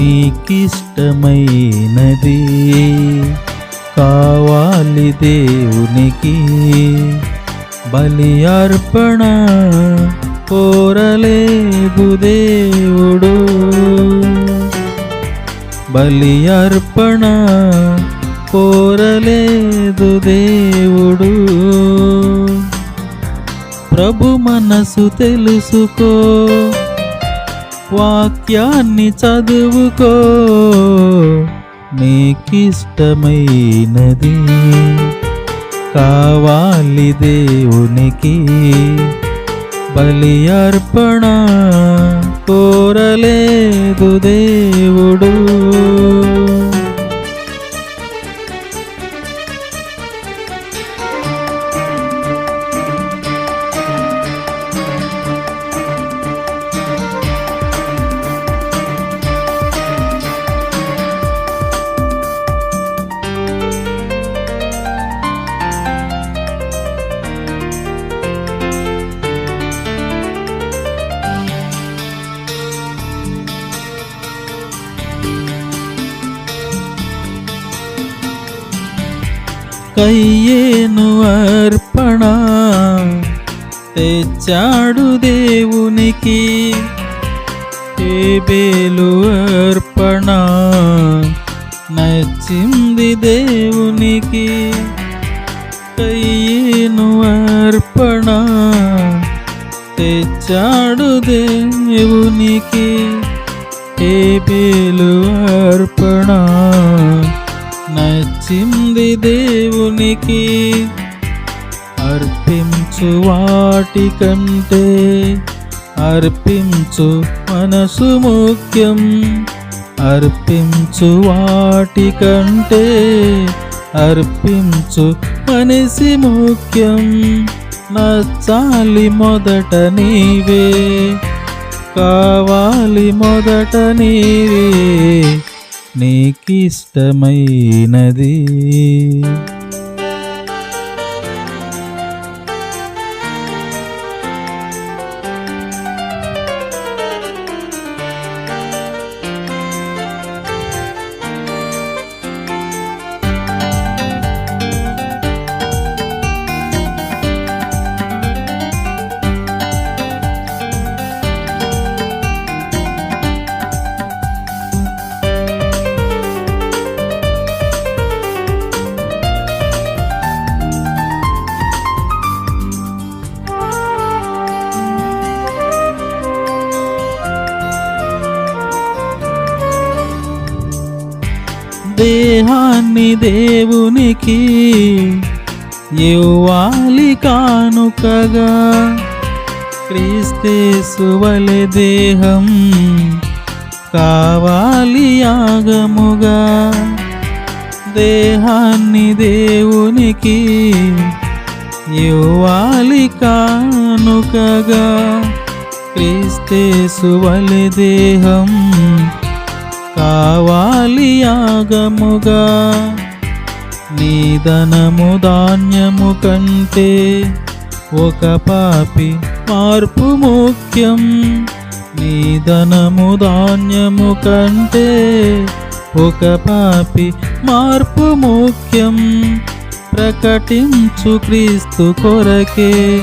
నీకిష్టమైనది కావాలి దేవునికి బలి అర్పణ కోరలేదు దేవుడు. బలి అర్పణ కోరలేదు దేవుడు. ప్రభు మనసు తెలుసుకో వాక్యాన్ని చదువుకో. నీకిష్టమైనది కావాలి దేవునికి. బలి అర్పణ కోరలేదు దేవుడు. కయ్యేను అర్పణ. తెచ్చాడు దేవునికి ఏబేలు అర్పణ. నచ్చింది దేవునికి కయ్యేను అర్పణ. తెచ్చాడు దేవునికి ఏబేలు అర్పణ. నచ్చింది దేవునికి అర్పించు వాటి కంటే అర్పించు మనసు ముఖ్యం. అర్పించు వాటి కంటే అర్పించు మనిషి ముఖ్యం. నచ్చాలి మొదట నీవే కావాలి మొదట నీవే. నీకిష్టమైనది. దేహాన్ని దేవునికి ఇవ్వాలి కానుకగా. క్రీస్తేసువలె దేహం కావాలి యాగముగా. దేహాన్ని దేవునికి ఇవ్వాలి కానుకగా. క్రీస్తేసువలె దేహం కావాలి యాగముగా. నీ ధనము ధాన్యము కంటే ఒక పాపి మార్పు ముఖ్యం. నీ ధనము ధాన్యము కంటే ఒక పాపి మార్పు ముఖ్యం. ప్రకటించు క్రీస్తు కొరకే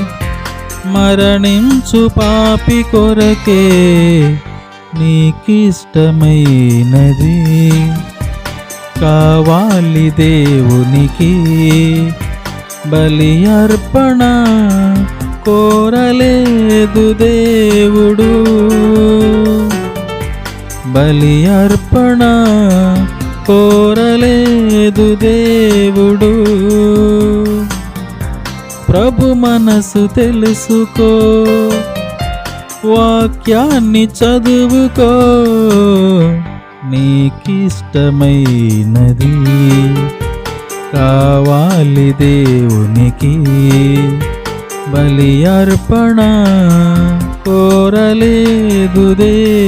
మరణించు పాపి కొరకే. నీకిష్టమైనది కావాలి దేవునికి బలి అర్పణ కోరలేదు దేవుడు. బలి అర్పణ కోరలేదు దేవుడు. ప్రభు మనసు తెలుసుకో వాక్యాన్ని చదువుకో. నీకిష్టమైనది కావాలి దేవునికి. బలి అర్పణ కోరలేదు దేవుడు